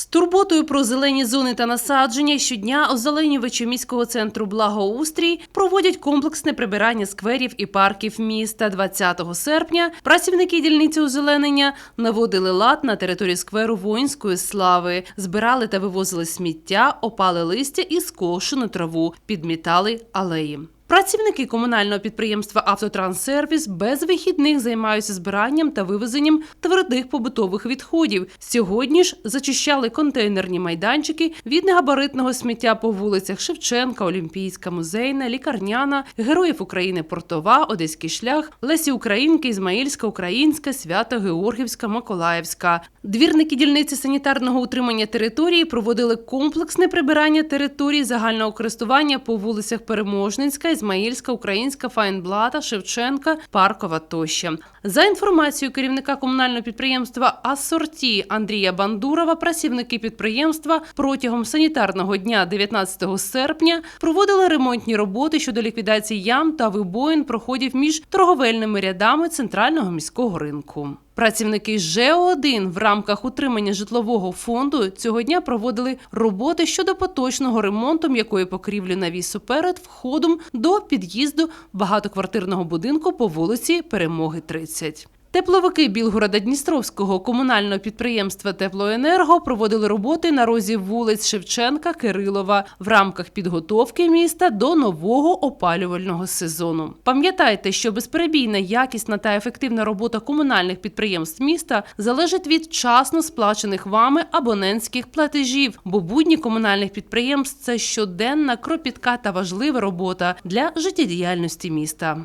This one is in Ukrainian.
З турботою про зелені зони та насадження щодня озеленювачі міського центру Благоустрій проводять комплексне прибирання скверів і парків міста. 20 серпня працівники дільниці озеленення наводили лад на території скверу воїнської слави, збирали та вивозили сміття, опали листя і скошену траву, підмітали алеї. Працівники комунального підприємства Автотранссервіс без вихідних займаються збиранням та вивезенням твердих побутових відходів. Сьогодні ж зачищали контейнерні майданчики від негабаритного сміття по вулицях Шевченка, Олімпійська, Музейна, Лікарняна, Героїв України Портова, Одеський шлях, Лесі Українки, Ізмаїльська, Українська, Свято Георгівська, Миколаївська. Двірники дільниці санітарного утримання території проводили комплексне прибирання територій загального користування по вулицях Переможницька, Ізмаїльська, Українська, Файнблата, Шевченка, Паркова тощо. За інформацією керівника комунального підприємства Асорті Андрія Бандурова, працівники підприємства протягом санітарного дня 19 серпня проводили ремонтні роботи щодо ліквідації ям та вибоїн проходів між торговельними рядами центрального міського ринку. Працівники ЖЕО-1 в рамках утримання житлового фонду цього дня проводили роботи щодо поточного ремонту м'якої покрівлі навісу перед входом до під'їзду багатоквартирного будинку по вулиці Перемоги 30. Тепловики Білгорода Дністровського комунального підприємства Теплоенерго проводили роботи на розі вулиць Шевченка Кирилова в рамках підготовки міста до нового опалювального сезону. Пам'ятайте, що безперебійна, якісна та ефективна робота комунальних підприємств міста залежить від вчасно сплачених вами абонентських платежів, бо будні комунальних підприємств це щоденна кропітка та важлива робота для життєдіяльності міста.